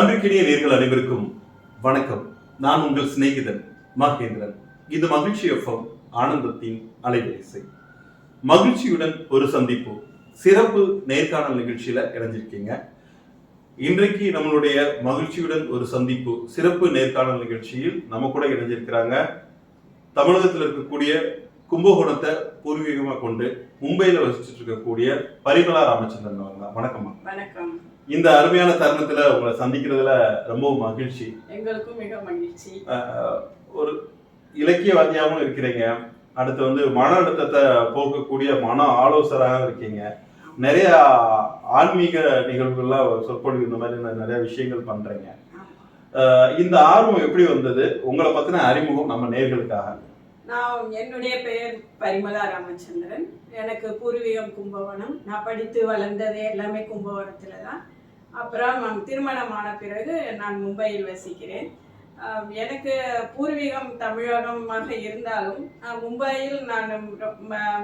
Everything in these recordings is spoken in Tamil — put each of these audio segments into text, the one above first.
அன்பிற்கினிய நேர்கள் அனைவருக்கும் வணக்கம். நான் உங்கள் சிநேகிதன் மகேந்திரன். இது மகிழ்ச்சி எஃப்எம் ஆனந்தத்தின் அலைவரிசை. மகிழ்ச்சியுடன் ஒரு சந்திப்பு. சிறப்பு நேர்காணல் நிகழ்ச்சியில இணைஞ்சிருக்கீங்க. இன்றைக்கு நம்மளுடைய மகிழ்ச்சியுடன் ஒரு சந்திப்பு சிறப்பு நேர்காணல் நிகழ்ச்சியில் நம்ம கூட இணைஞ்சிருக்கிறாங்க. தமிழகத்தில் இருக்கக்கூடிய கும்பகோணத்தை பூர்வீகமா கொண்டு மும்பையில வசிச்சுட்டு இருக்கக்கூடிய பரிமலா ராமச்சந்திரன் அவங்க வணக்கம்மா வணக்கம். இந்த அருமையான தருணத்துல உங்களை சந்திக்கிறதுல ரொம்ப மகிழ்ச்சி. எங்களுக்கும் மிக மகிழ்ச்சி. ஒரு இலக்கியவாதியாகவும் இருக்கிறீங்க. அடுத்து வந்து மன அழுத்தத்தை போக்கக்கூடிய மன ஆலோசகராக இருக்கீங்க. நிறைய ஆன்மீக நிகழ்வுகள்லாம் சொற்பொழிவு இந்த மாதிரி நிறைய விஷயங்கள் பண்றீங்க. இந்த ஆர்வம் எப்படி வந்தது? உங்களை பத்தின அறிமுகம் நம்ம நேர்களுக்காக. நான் என்னுடைய பெயர் பரிமலா ராமச்சந்திரன். எனக்கு பூர்வீகம் கும்பகோணம். நான் படித்து வளர்ந்ததே எல்லாமே கும்பகோணத்தில் தான் அப்புறம் திருமணமான பிறகு நான் மும்பையில் வசிக்கிறேன். எனக்கு பூர்வீகம் தமிழகமாக இருந்தாலும் மும்பையில் நான்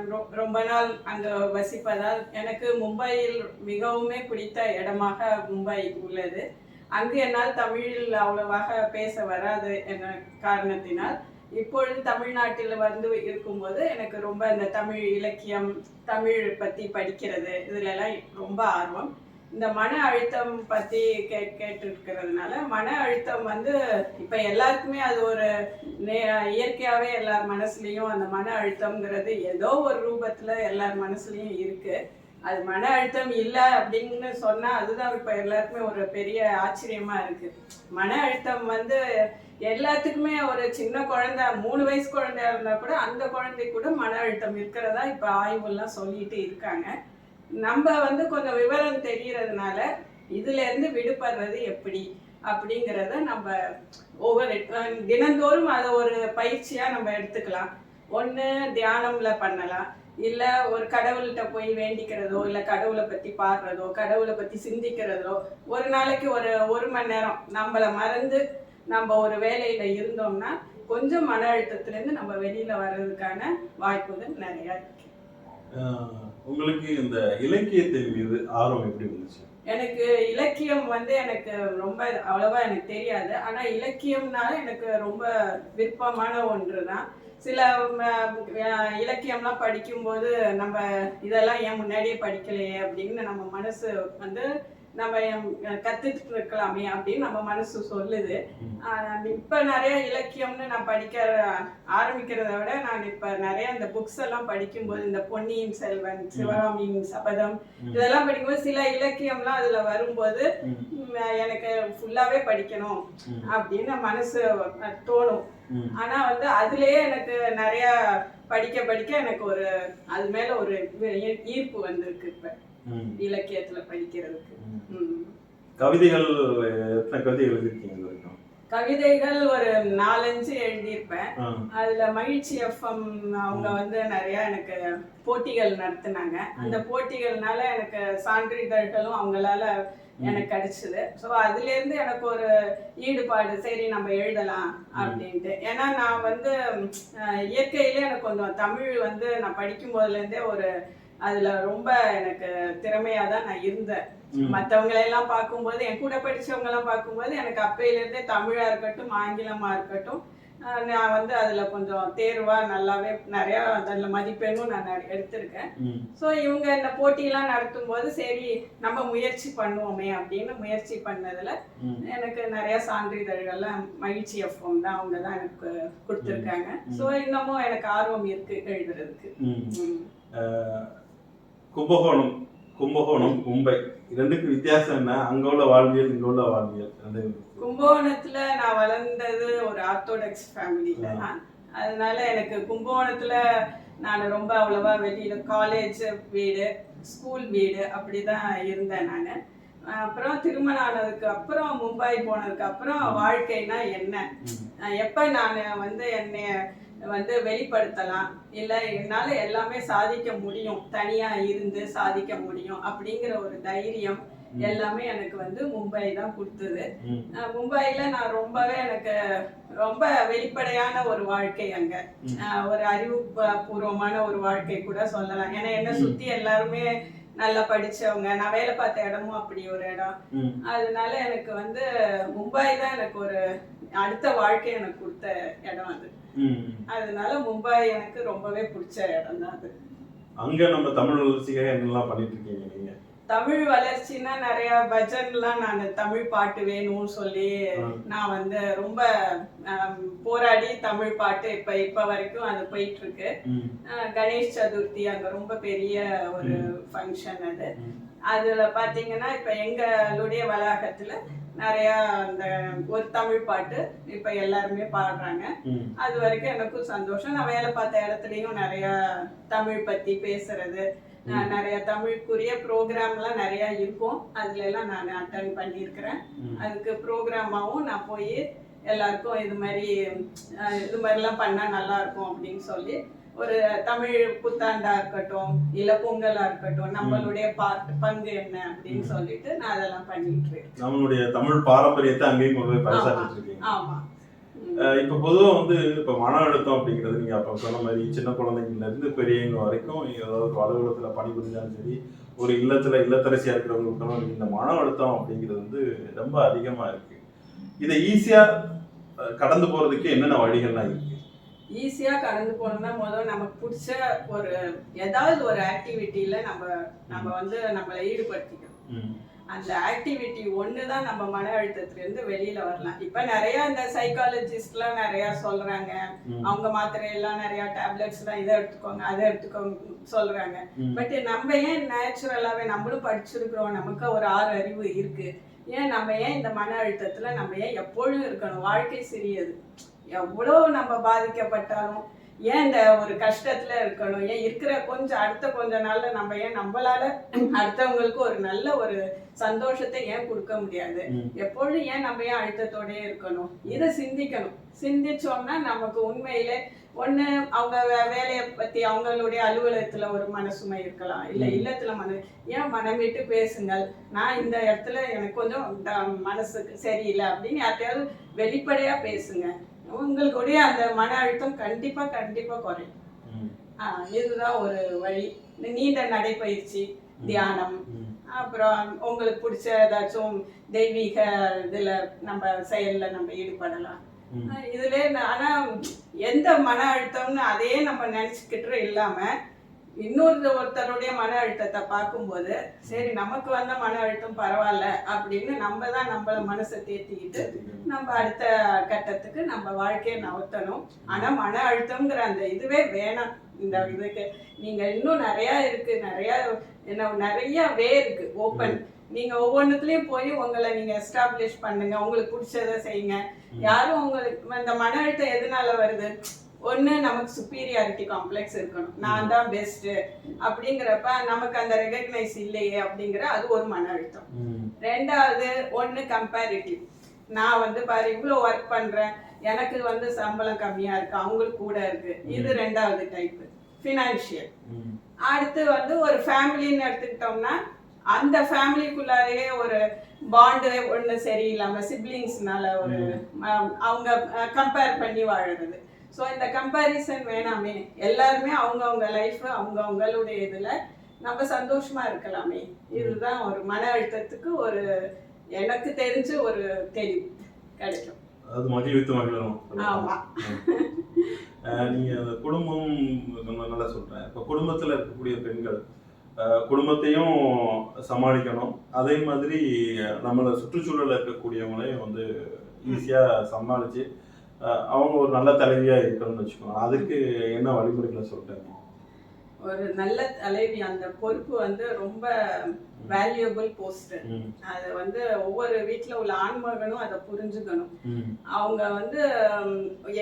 ரொம்ப- ரொம்ப நாள் அங்கே வசிப்பதால் எனக்கு மும்பையில் மிகவுமே பிடித்த இடமாக மும்பை உள்ளது. அங்கு என்னால் தமிழில் அவ்வளவாக பேச வராது என்ற காரணத்தினால் இப்பொழுது தமிழ்நாட்டில் வந்து இருக்கும்போது எனக்கு ரொம்ப இந்த தமிழ் இலக்கியம் தமிழ் பற்றி படிக்கிறது இதுலலாம் ரொம்ப ஆர்வம். இந்த மன அழுத்தம் பற்றி கே கேட்டுருக்கிறதுனால மன அழுத்தம் வந்து இப்போ எல்லாருக்குமே அது ஒரு நே இயற்கையாகவே எல்லார் மனசுலேயும் அந்த மன அழுத்தம்ங்கிறது ஏதோ ஒரு ரூபத்தில் எல்லார் மனசுலேயும் இருக்குது அது மன அழுத்தம் இல்லை அப்படின்னு சொன்னால் அதுதான் இப்போ எல்லாருக்குமே ஒரு பெரிய ஆச்சரியமாக இருக்குது மன அழுத்தம் வந்து எல்லாத்துக்குமே ஒரு சின்ன குழந்தை மூணு வயசு குழந்தையா இருந்தா கூட அந்த குழந்தை கூட மன அழுத்தம் இருக்கிறதா இப்ப ஆய்வுலாம் சொல்லிட்டு இருக்காங்க. நம்ம வந்து கொஞ்சம் விவரம் தெரியறதுனால இதுல இருந்து விடுபடுறது எப்படி அப்படிங்கிறத நம்ம ஒவ்வொரு தினந்தோறும் அதை ஒரு பயிற்சியா நம்ம எடுத்துக்கலாம். ஒன்று தியானம்ல பண்ணலாம். இல்ல ஒரு கடவுள்கிட்ட போய் வேண்டிக்கிறதோ இல்ல கடவுளை பத்தி பாடுறதோ கடவுளை பத்தி சிந்திக்கிறதோ ஒரு நாளைக்கு ஒரு ஒரு மணி நேரம் நம்மள மறந்து நம்ம ஒரு வேலையில இருந்தோம்னா கொஞ்சம் மன அழுத்தத்துல இருந்து நம்ம வெளியில வர்றதுக்கான வாய்ப்புகள் நிறைய இருக்கு. உங்களுக்கு இந்த இலக்கியத்தின் மீது ஆர்வம் எப்படி வந்துச்சு? எனக்கு இலக்கியம் வந்து எனக்கு ரொம்ப அவ்வளவா எனக்கு தெரியாது. ஆனா இலக்கியம்னால எனக்கு ரொம்ப விருப்பமான ஒன்று தான் சில இலக்கியம்லாம் படிக்கும்போது நம்ம இதெல்லாம் ஏன் முன்னாடியே படிக்கலையே அப்படின்னு நம்ம மனசு வந்து நம்ம கத்துட்டு இருக்கலாமே அப்படின்னு நம்ம மனசு சொல்லுது இப்ப நிறைய இலக்கியம்னு நான் படிக்க ஆரம்பிக்கிறத விட நான் இப்ப நிறைய இந்த புக்ஸ் எல்லாம் படிக்கும்போது இந்த பொன்னியின் செல்வன் சிவகாமியின் சபதம். இதெல்லாம் படிக்கும்போது சில இலக்கியம்லாம் அதுல வரும்போது எனக்கு ஃபுல்லாவே படிக்கணும். அப்படின்னு மனசு தோணும். ஆனா வந்து அதுலயே எனக்கு நிறைய படிக்க படிக்க எனக்கு ஒரு அது மேல ஒரு ஈர்ப்பு வந்திருக்கு இப்ப. இலக்கியத்துல படிக்கிறதுக்கு. கவிதைகள் எத்தனை கவிதை எழுதிருக்கீங்க இது வரைக்கும்? கவிதைகள் ஒரு நாலஞ்சு எழுதியிருப்பேன். அதுல மகிழ்ச்சி எஃப்எம் அவங்க வந்து நிறைய எனக்கு போட்டிகள் நடத்துனாங்க. அந்த போட்டிகள்னால எனக்கு சான்றிதழ்களும் அவங்களால எனக்கு கிடைச்சது. ஸோ அதுல இருந்து எனக்கு ஒரு ஈடுபாடு சரி நம்ம எழுதலாம் அப்படின்ட்டு. ஏன்னா நான் வந்து இயற்கையிலே எனக்கு கொஞ்சம் தமிழ் வந்து நான் படிக்கும் போதுல இருந்தே ஒரு அதுல ரொம்ப எனக்கு திறமையா தான் நான் இருந்தேன். ம். மற்றவங்களை எல்லாம் பார்க்கும்போது என் கூட படிச்சவங்க எல்லாம் பார்க்கும்போது எனக்கு அப்பையில இருந்தே தமிழா இருக்கட்டும் ஆங்கிலமா இருக்கட்டும் நான் வந்து அதுல கொஞ்சம் தேர்வா நல்லாவே நிறைய அதில் மதிப்பெண்ணும் நான் எடுத்திருக்கேன். ஸோ இவங்க இந்த போட்டியெல்லாம் நடத்தும் போது சரி நம்ம முயற்சி பண்ணுவோமே அப்படின்னு முயற்சி பண்ணதுல. எனக்கு நிறைய சான்றிதழ்கள்லாம் மகிழ்ச்சி எஃப்எம் தான் அவங்க தான் எனக்கு கொடுத்துருக்காங்க. ஸோ இன்னமும் எனக்கு ஆர்வம் இருக்கு எழுதுறதுக்கு. கும்பகோணம் கும்பகோணம் மும்பை ரெண்டுக்கு வித்தியாசம் என்ன? அங்க உள்ள வாழ்வியல் இங்க உள்ள வாழ்வியல். ரெண்டு கும்பகோணத்துல நான் வளர்ந்தது ஒரு ஆர்த்தோடாக்ஸ் ஃபேமிலியில தான் அதனால எனக்கு கும்பகோணத்துல நான் ரொம்ப அவ்வளவா வெளியில காலேஜ் வீடு ஸ்கூல் வீடு அப்படிதான் இருந்தேன் நான். அப்புறம் திருமணம் ஆனதுக்கு அப்புறம் மும்பை போனதுக்கு அப்புறம் வாழ்க்கைனா என்ன? எப்ப நான் வந்து என்னைய வந்து வெளிப்படுத்தலாம். இல்ல என்னால எல்லாமே சாதிக்க முடியும். தனியா இருந்து சாதிக்க முடியும் அப்படிங்கிற ஒரு தைரியம் எல்லாமே எனக்கு வந்து மும்பை தான் கொடுத்தது. ம். அஹ் மும்பைல நான் ரொம்பவே எனக்கு ரொம்ப வெளிப்படையான ஒரு வாழ்க்கை அங்க. ஒரு அறிவு பூர்வமான ஒரு வாழ்க்கை கூட சொல்லலாம். ஏன்னா என்ன சுத்தி எல்லாருமே நல்லா படிச்சவங்க. நான் வேலை பார்த்த இடமும் அப்படி ஒரு இடம். அதனால எனக்கு வந்து மும்பை தான் எனக்கு ஒரு அடுத்த வாழ்க்கை எனக்கு கொடுத்த இடம் அது. அதனால மும்பை எனக்கு ரொம்பவே பிடிச்ச இடம் தான் அது. அங்க நம்ம தமிழ் வளர்ச்சிக்காக என்னெல்லாம் பண்ணிட்டு இருக்கீங்க நீங்க? தமிழ் வளர்ச்சின்னா நிறைய பஜன்லாம் நான் தமிழ் பாட்டு வேணும்னு சொல்லி. நான் வந்து ரொம்ப போராடி தமிழ் பாட்டு இப்ப இப்ப வரைக்கும் அது போயிட்டு இருக்கு கணேஷ் சதுர்த்தி அங்க ரொம்ப பெரிய ஒரு ஃபங்க்ஷன் அது. அதுல பாத்தீங்கன்னா இப்ப எங்களுடைய வளாகத்துல நிறைய அந்த ஒரு தமிழ் பாட்டு இப்ப எல்லாருமே பாடுறாங்க. அது வரைக்கும் எனக்கும் சந்தோஷம். நான் வேலை பார்த்த இடத்துலயும் நிறைய தமிழ் பத்தி பேசுறது நிறைய தமிழுக்குரிய ப்ரோக்ராம்லாம் நிறைய இருக்கும். அதுல எல்லாம் நான் அட்டன் பண்ணியிருக்கிறேன். ம். அதுக்கு ப்ரோக்ராமாவும் நான் போய் எல்லாருக்கும் இது மாதிரி இது மாதிரிலாம் பண்ணா நல்லா இருக்கும் அப்படின்னு சொல்லி ஒரு தமிழ் புத்தாண்டா இருக்கட்டும் இல்ல பொங்கலா இருக்கட்டும் நம்மளுடைய பங்கு என்ன அப்படின்னு சொல்லிட்டு நான் அதெல்லாம் பண்ணிட்டு இருக்கேன். நம்மளுடைய தமிழ் பாரம்பரியத்தை அங்கேயும் கொண்டு போய் பரிசாற்றிட்டு இருக்கீங்க. ஆமா. இப்ப பொதுவா வந்து இப்ப மன அழுத்தம் அப்படிங்கிறது நீங்க அப்ப சொன்ன மாதிரி சின்ன குழந்தைங்கள்ல இருந்து பெரியவங்க வரைக்கும் ஏதாவது ஒரு அலுவலகத்துல பணிபுரிஞ்சாலும் சரி ஒரு இல்லத்துல இல்லத்தரசியா இருக்கிறவங்களுக்கும் இந்த மன அழுத்தம் அப்படிங்கிறது வந்து ரொம்ப அதிகமா இருக்கு. இதை ஈஸியா கடந்து போறதுக்கு என்னென்ன வழிகள்லாம் இருக்கு? ஈஸியா கடந்து போகணும்னா முதல்ல நமக்கு பிடிச்ச ஒரு ஏதாவது ஒரு ஆக்டிவிட்டியில நம்ம நம்ம வந்து நம்மளை ஈடுபடுத்திக்கணும். அந்த ஆக்டிவிட்டி ஒன்று தான் நம்ம மன அழுத்தத்திலேருந்து வெளியில வரலாம். இப்போ நிறைய இந்த சைக்காலஜிஸ்ட்லாம் நிறைய சொல்றாங்க. ம். அவங்க மாத்திரை எல்லாம் நிறைய டேப்லெட்ஸ்லாம் இதை எடுத்துக்கோங்க அதை எடுத்துக்கோங்க சொல்றாங்க. ம். பட் நம்ம ஏன் நேச்சுரலாவே நம்மளும் படிச்சிருக்கிறோம் நமக்கு ஒரு ஆறு அறிவு இருக்கு. ஏன் நம்ம ஏன் இந்த மன அழுத்தத்துல நம்ம ஏன் எப்பொழுதும் இருக்கணும்? வாழ்க்கை சிறியது. எவ்வளோ நம்ம பாதிக்கப்பட்டாலும் ஏன் இந்த ஒரு கஷ்டத்துல இருக்கணும்? ஏன் இருக்கிற கொஞ்சம் அடுத்த கொஞ்ச நாள்ல நம்ம ஏன் நம்மளால அடுத்தவங்களுக்கு ஒரு நல்ல ஒரு சந்தோஷத்தை ஏன் கொடுக்க முடியாது. எப்பொழுதும் ஏன் நம்ம ஏன் அழுத்தத்தோடயே இருக்கணும்? இதை சிந்திக்கணும். சிந்திச்சோம்னா நமக்கு உண்மையிலே ஒண்ணு அவங்க வேலையை பத்தி அவங்களுடைய அலுவலகத்துல ஒரு மனசுமை இருக்கலாம். இல்ல. இல்லத்துல மன ஏன் மனம் விட்டு பேசுங்கள்? நான் இந்த இடத்துல எனக்கு கொஞ்சம் மனசுக்கு சரியில்லை அப்படின்னு யார்கிட்டயாவது வெளிப்படையா பேசுங்க. உங்களுடைய அந்த மன அழுத்தம் கண்டிப்பா கண்டிப்பா குறையும். இதுதான் ஒரு வழி. நீண்ட நடைப்பயிற்சி தியானம். அப்புறம் உங்களுக்கு பிடிச்ச ஏதாச்சும் தெய்வீக இதுல நம்ம செயல்ல நம்ம ஈடுபடலாம். இதுல ஆனா எந்த மன அழுத்தம்னு அதே நம்ம நினைச்சுக்கிட்டு இல்லாம இன்னொரு ஒருத்தருடைய மன அழுத்தத்தை பார்க்கும்போது சரி நமக்கு வந்த மன அழுத்தம் பரவாயில்ல அப்படின்னு நம்ம தான் நம்மள மனசை தேத்திக்கிட்டு நம்ம அடுத்த கட்டத்துக்கு நம்ம வாழ்க்கையை நவுத்தணும் ஆனா மன அழுத்தம்ங்கிற அந்த இதுவே வேணாம். இந்த இதுக்கு நீங்க இன்னும் நிறைய இருக்கு நிறைய என்ன நிறைய வே இருக்கு ஓப்பன் நீங்க ஒவ்வொன்றுத்துலயும் போய் உங்களை நீங்க எஸ்டாப்ளிஷ் பண்ணுங்க. உங்களுக்கு பிடிச்சதை செய்யுங்க. யாரும் உங்களுக்கு இந்த மன அழுத்தம் எதனால வருது? ஒண்ணு நமக்கு சுப்பீரியாரிட்டி காம்ப்ளெக்ஸ் இருக்கணும். நான் தான் பெஸ்ட் அப்படிங்கிறப்ப நமக்கு அந்த ரெகக்னைஸ் இல்லையே அப்படிங்கிற அது ஒரு மன அழுத்தம். ரெண்டாவது ஒன்று கம்பேரிட்டிவ் நான் வந்து பாரு இவ்வளோ ஒர்க் பண்றேன். எனக்கு வந்து சம்பளம் கம்மியா இருக்கு. அவங்களுக்கு கூட இருக்கு. இது ரெண்டாவது டைப் ஃபினான்ஷியல். அடுத்து வந்து ஒரு ஃபேமிலின்னு எடுத்துக்கிட்டோம்னா அந்த ஃபேமிலிக்குள்ளாரையே ஒரு பாண்டு ஒன்று சரியில்லாம சிப்ளிங்ஸ்னால ஒரு அவங்க கம்பேர் பண்ணி வாழுறது. ஸோ இந்த கம்பேரிசன் வேணாமே. எல்லாருமே அவங்கவுங்க லைஃப் அவங்க அவங்களுடைய இதுல நம்ம சந்தோஷமா இருக்கலாமே. இதுதான் ஒரு மன அழுத்தத்துக்கு ஒரு எனக்கு தெரிஞ்சு ஒரு தெளிவு. கிடைக்கும். அது மகிழ்வித்து மகிழணும் ஆமா. அஹ் நீங்க அந்த குடும்பம் நல்லா சொல்றேன். இப்ப குடும்பத்துல இருக்கக்கூடிய பெண்கள் குடும்பத்தையும் சமாளிக்கணும். அதே மாதிரி நம்மள சுற்றுச்சூழல்ல இருக்கக்கூடியவங்களையும் வந்து ஈஸியா சமாளிச்சு அவங்க ஒரு நல்ல தலைவியா இருக்கணும்னு வச்சுக்கோங்க. அதுக்கு என்ன வழிமுறைகளை சொல்றேன்? ஒரு நல்ல தலைவி அந்த பொறுப்பு வந்து ரொம்ப வேல்யூபிள் போஸ்ட் அது வந்து ஒவ்வொரு வீட்ல உள்ள ஆண்மகனும் அதை புரிஞ்சுக்கணும். அவங்க வந்து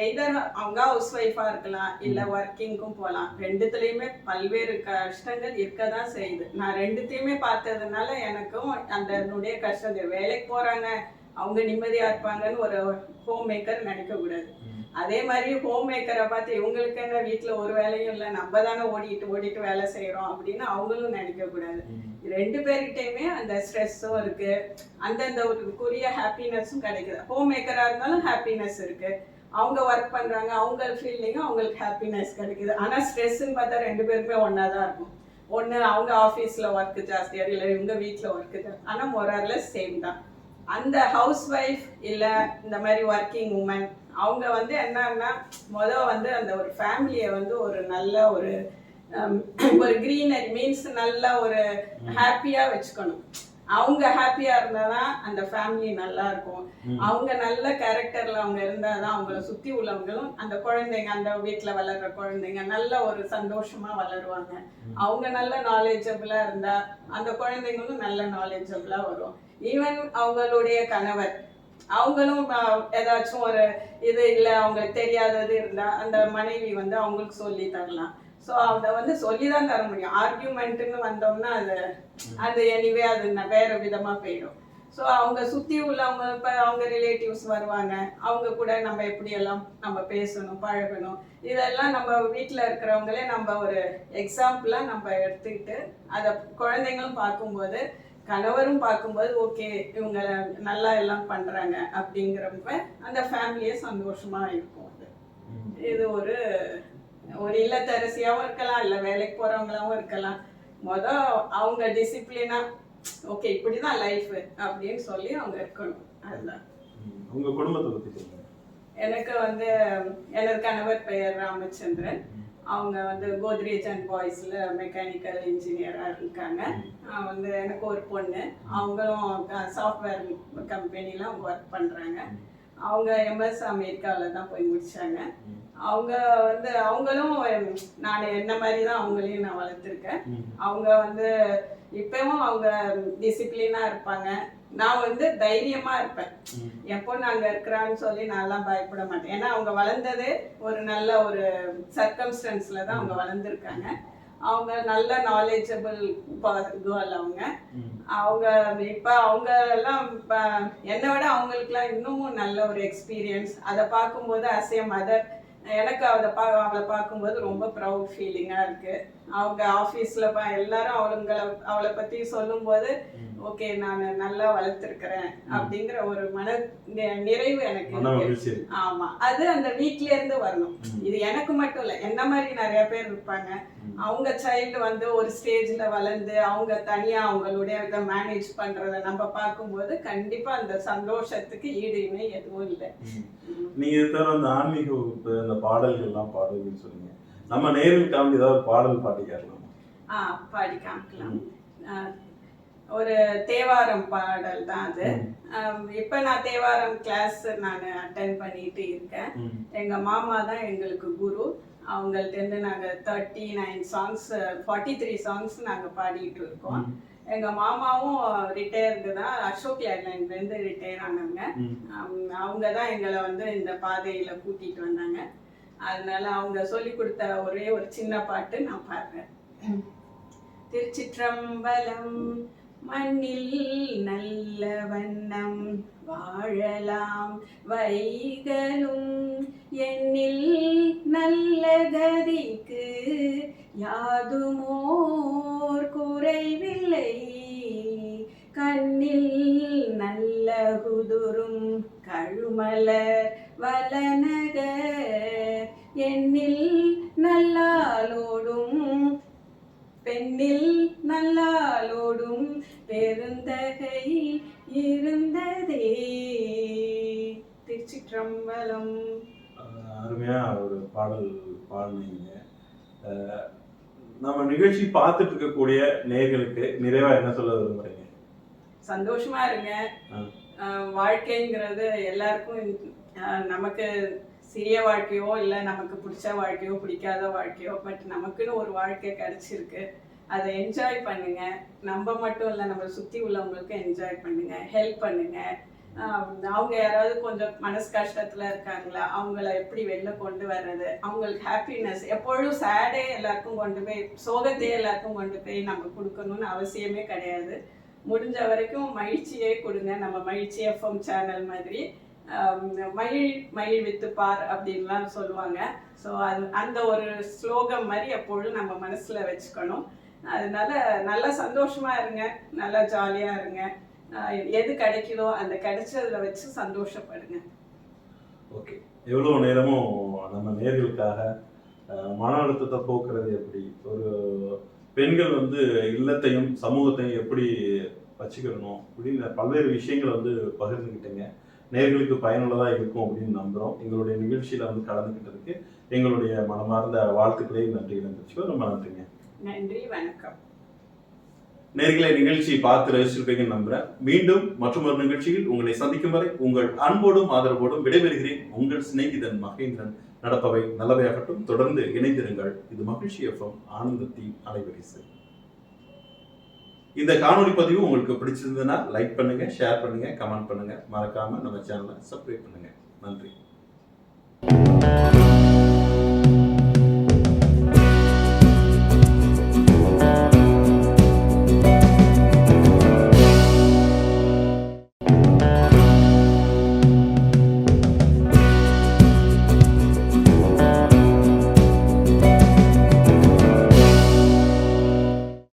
எய்தர் அவங்க ஹவுஸ் ஒய்ஃபா இருக்கலாம் இல்ல ஒர்க்கிங்க்கும் போகலாம் ரெண்டுத்துலயுமே பல்வேறு கஷ்டங்கள் இருக்கதான் செய்யுது. நான் ரெண்டுத்தையுமே பார்த்ததுனால எனக்கும் அந்த என்னுடைய கஷ்டம் தெரியும். வேலைக்கு போறாங்க அவங்க நிம்மதியா இருப்பாங்கன்னு ஒரு ஹோம் மேக்கர் நினைக்க கூடாது அதே மாதிரி ஹோம் மேக்கரை பார்த்து இவங்களுக்கு என்ன வீட்டில் ஒரு வேலையும் இல்லை நம்ம தானே ஓடிட்டு ஓடிட்டு வேலை செய்கிறோம் அப்படின்னு அவங்களும் நினைக்க கூடாது ரெண்டு பேர்கிட்டயுமே அந்த ஸ்ட்ரெஸ்ஸும் இருக்கு. அந்தந்த ஒருக்குரிய ஹாப்பினஸும் கிடைக்குது. ஹோம் மேக்கரா இருந்தாலும் ஹாப்பினஸ் இருக்கு. அவங்க ஒர்க் பண்றாங்க அவங்க ஃபீல்டிங்கும் அவங்களுக்கு ஹாப்பினஸ் கிடைக்குது. ஆனா ஸ்ட்ரெஸ்ன்னு பார்த்தா ரெண்டு பேருமே ஒன்றா தான் இருக்கும். ஒன்று அவங்க ஆஃபீஸில் ஒர்க்கு ஜாஸ்தியாக இல்லை இவங்க வீட்டில் ஒர்க்கு ஜாஸ்தி ஆனால் மொரர்லெஸ் சேம் தான். அந்த ஹவுஸ் ஒய்ஃப் இல்லை இந்த மாதிரி ஒர்க்கிங் உமன் அவங்க வந்து என்னன்னா முத வந்து அந்த ஒரு ஃபேமிலியை வந்து ஒரு நல்ல ஒரு ஒரு க்ரீனரி மீன்ஸ் நல்ல ஒரு ஹாப்பியாக வச்சுக்கணும். அவங்க ஹாப்பியாக இருந்தால் தான் அந்த ஃபேமிலி நல்லா இருக்கும். அவங்க நல்ல கேரக்டர்ல அவங்க இருந்தால் தான் அவங்கள சுற்றி உள்ளவங்களும் அந்த குழந்தைங்க அந்த வீட்டில் வளர்ற குழந்தைங்க நல்ல ஒரு சந்தோஷமா வளருவாங்க. அவங்க நல்ல நாலேஜபிளா இருந்தா அந்த குழந்தைங்களும் நல்ல நாலேஜபிளா வரும் ஈவன் அவங்களுடைய கணவர் அவங்களும் ஏதாச்சும் ஒரு இது இல்லை அவங்களுக்கு தெரியாதது இருந்தா அந்த மனைவி வந்து அவங்களுக்கு சொல்லி தரலாம் ஸோ அதை வந்து சொல்லி தான் தர முடியும். ஆர்கியூமெண்ட்டுன்னு வந்தோம்னா அது அது எனிவே அது வேற விதமா போயிடும். ஸோ அவங்க சுத்தி உள்ளவங்க இப்போ அவங்க ரிலேட்டிவ்ஸ் வருவாங்க. அவங்க கூட நம்ம எப்படி எல்லாம் நம்ம பேசணும் பழகணும் இதெல்லாம் நம்ம வீட்டில் இருக்கிறவங்களே நம்ம ஒரு எக்ஸாம்பிளா நம்ம எடுத்துக்கிட்டு அதை குழந்தைங்களும் பார்க்கும்போது கணவரும் பார்க்கும்போது ஓகே இவங்க நல்லா எல்லாம் பண்றாங்க. அப்படிங்கிறப்ப அந்த ஃபேமிலியே சந்தோஷமா இருக்கும். அது. இது ஒரு ஒரு இல்லத்தரசியாவும் இருக்கலாம் இல்ல வேலைக்கு போறவங்களாவும் இருக்கலாம். முத அவங்க டிசிப்ளினா ஓகே இப்படிதான் லைஃப் அப்படின்னு சொல்லி அவங்க இருக்கணும். அதுதான். உங்க குடும்பத்தை பத்தி எனக்கு வந்து எனது கணவர் பெயர் ராமச்சந்திரன். அவங்க வந்து கோத்ரேஜ் அண்ட் பாய்ஸ்ல மெக்கானிக்கல் இன்ஜினியரா இருக்காங்க. வந்து எனக்கு ஒரு பொண்ணு. அவங்களும் சாஃப்ட்வேர் கம்பெனில அவங்க ஒர்க் பண்றாங்க. அவங்க எம்எஸ் அமெரிக்காவில் தான் போய் முடிச்சாங்க. ம். அவங்க வந்து அவங்களும் நான் என்ன மாதிரி தான் அவங்களையும் நான் வளர்த்துருக்கேன். அவங்க வந்து இப்பவும் அவங்க டிசிப்ளினா இருப்பாங்க. நான் வந்து தைரியமா இருப்பேன். எப்போ நாங்க இருக்கிறான்னு சொல்லி நான்லாம் பயப்பட மாட்டேன். ஏன்னா அவங்க வளர்ந்ததே ஒரு நல்ல ஒரு சர்க்கம்ஸ்டன்ஸ்ல தான் அவங்க வளர்ந்துருக்காங்க. அவங்க நல்ல நாலேஜபிள் கேர்ள் அவங்க. அவங்க இப்ப அவங்க எல்லாம் இப்ப என்னை விட அவங்களுக்குலாம் இன்னமும் நல்ல ஒரு எக்ஸ்பீரியன்ஸ் அதை பார்க்கும்போது அஸ் ஏ மதர் எனக்கு அவளை பா அவளை பார்க்கும்போது ரொம்ப ப்ரௌட் ஃபீலிங்காக இருக்கு. அவங்க ஆஃபீஸில் எல்லாரும் அவளுங்களை அவளை பற்றி சொல்லும்போது ஓகே நான் நல்லா வளர்த்துருக்கிறேன் அப்படிங்கிற ஒரு மன நிறைவு எனக்கு. ஆமா. அது அந்த வீட்ல இருந்து வரணும். இது எனக்கு மட்டும் இல்ல என்ன மாதிரி நிறைய பேர் இருப்பாங்க. அவங்க சைல்டு வந்து ஒரு ஸ்டேஜ்ல வளர்ந்து அவங்க தனியா அவங்களுடைய இதை மேனேஜ் பண்றத நம்ம பார்க்கும்போது கண்டிப்பா அந்த சந்தோஷத்துக்கு ஈடு இணை எதுவும் இல்லை. நீங்க தவிர அந்த ஆன்மீக வகுப்பு அந்த பாடல்கள் எல்லாம் பாடுவீங்கன்னு சொன்னீங்க. நம்ம நேர்களுக்காக ஏதாவது பாடல் பாடி காட்டலாமா ஆ பாடி காமிக்கலாம். ஒரு தேவாரம் பாடல் தான் அது. இப்ப நான் தேவாரம் கிளாஸ் நான் அட்டன் பண்ணிட்டு இருக்கேன். எங்க மாமா தான் எங்களுக்கு குரு. அவங்கள்ட்ட இருந்து நாங்க thirty nine songs forty three songs நாங்க பாடிட்டு இருக்கோம். எங்க மாமாவும் ரிட்டையர்டு தான். அசோக் இருந்து ரிட்டையர். ஆம், அவங்க தான் எங்களை வந்து இந்த பாதையில கூட்டிட்டு வந்தாங்க. அதனால அவங்க சொல்லி கொடுத்த ஒரே ஒரு சின்ன பாட்டு நான் பாடுறேன். திருச்சிற்றம்பலம் மண்ணில் நல்ல வண்ணம் வாழலாம். வைகளும் எண்ணில் நல்ல கதிக்கு யாதுமோர் குறைவில்லை. கண்ணில் நல்ல குதுரும் கழுமலர் வலனக எண்ணில் நல்லாலோடும் பெண்ணில் நல்லாலோடும் பெருந்தகை இருந்ததே. திருச்சிற்றம்பலம். அஹ் அருமையா ஒரு பாடல் பாடினீங்க. நம்ம நிகழ்ச்சி பார்த்துட்டு இருக்கக்கூடிய நேர்களுக்கு நிறைவா என்ன சொல்ல விரும்புறீங்க? சந்தோஷமா இருங்க. வாழ்க்கைங்கிறது எல்லாருக்கும் நமக்கு சிறிய வாழ்க்கையோ இல்லை நமக்கு பிடிச்ச வாழ்க்கையோ பிடிக்காத வாழ்க்கையோ பட் நமக்குன்னு ஒரு வாழ்க்கை கிடைச்சிருக்கு. அதை என்ஜாய் பண்ணுங்க. நம்ம மட்டும் இல்லை நம்ம சுற்றி உள்ளவங்களுக்கு என்ஜாய் பண்ணுங்க ஹெல்ப் பண்ணுங்க. அவங்க யாராவது கொஞ்சம் மனசு கஷ்டத்துல இருக்காங்களா அவங்கள எப்படி வெளில கொண்டு வர்றது? அவங்களுக்கு ஹாப்பினஸ் எப்பொழுதும் சேடே எல்லாருக்கும் கொண்டு போய் சோகத்தையே எல்லாருக்கும் கொண்டு போய் நம்ம கொடுக்கணும்னு அவசியமே கிடையாது. முடிஞ்ச வரைக்கும் மகிழ்ச்சியே கொடுங்க. நம்ம மகிழ்ச்சி எஃப்எம் சேனல் மாதிரி. மயில் மயில் வித்து பார் அப்படின்லாம் சொல்லுவாங்க. ஸோ அது அந்த ஒரு ஸ்லோகம் மாதிரி எப்பொழுதும் நம்ம மனசில் வச்சுக்கணும். அதனால நல்லா சந்தோஷமா இருங்க. நல்லா ஜாலியா இருங்க. எது கிடைக்குதோ அந்த கிடைச்சதுல வச்சு சந்தோஷப்படுங்க. ஓகே எவ்வளோ நேரமும் நம்ம நேர்களுக்காக மன அழுத்தத்தை போக்குறது எப்படி? ஒரு பெண்கள் வந்து இல்லத்தையும் சமூகத்தையும் எப்படி வச்சுக்கிடணும் அப்படின்னு பல்வேறு விஷயங்களை வந்து பகிர்ந்துக்கிட்டீங்க நேர்களுக்கு பயனுள்ளதாக இருக்கும் அப்படின்னு நம்புகிறோம் எங்களுடைய நிகழ்ச்சியில் வந்து கலந்துக்கிட்டதுக்கு எங்களுடைய மனமார்ந்த வாழ்த்துக்களையும் நன்றிகளை தெரிவிச்சுக்கோ ரொம்ப நன்றிங்க. நன்றி வணக்கம். நேர்களை நிகழ்ச்சி பார்த்து ரசிச்சிருப்பீங்கன்னு நம்புறேன். மீண்டும் மற்றொரு நிகழ்ச்சியில் உங்களை சந்திக்கும் வரை உங்கள் அன்போடும் ஆதரவோடும் விடைபெறுகிறேன். உங்கள் சிநேகிதன் மகேந்திரன். நடப்பவை நல்லவையாகட்டும் தொடர்ந்து இணைந்திருங்கள். இது மகிழ்ச்சி எஃப்எம் ஆனந்தத்தின் அலைவரிசை. இந்த காணொலி பதிவு உங்களுக்கு பிடிச்சிருந்ததுன்னா லைக் பண்ணுங்க ஷேர் பண்ணுங்க கமெண்ட் பண்ணுங்க. மறக்காம நம்ம சேனலை சப்ஸ்கிரைப் பண்ணுங்க. நன்றி.